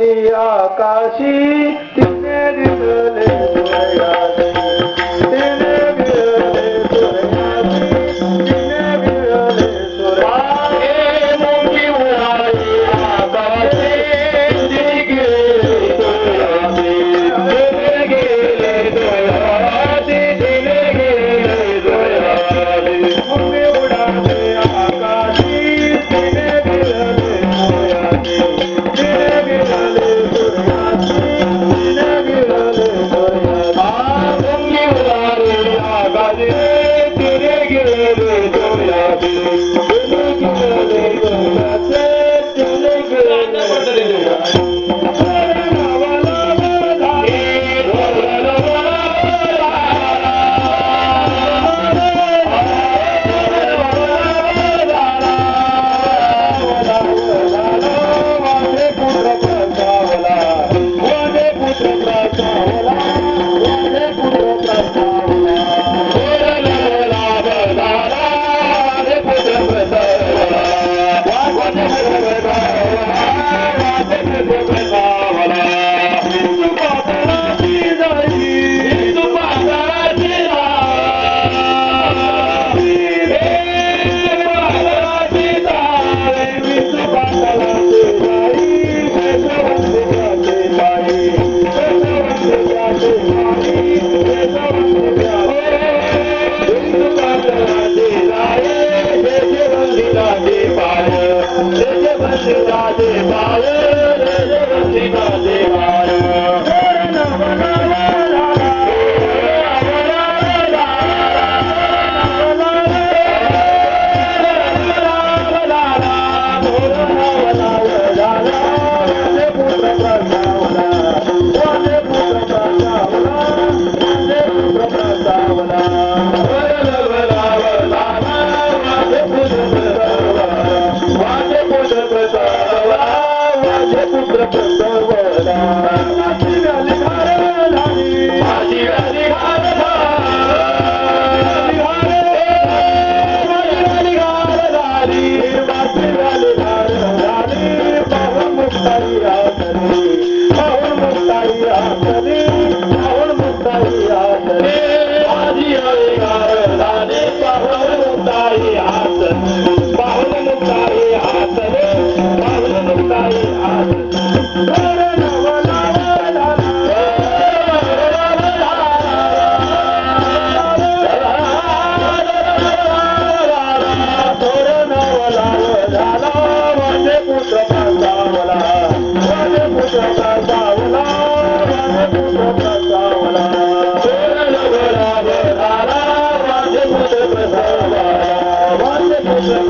아니 아까시 뒷내리는 Cristo. Amen. Hallelujah. Thank you.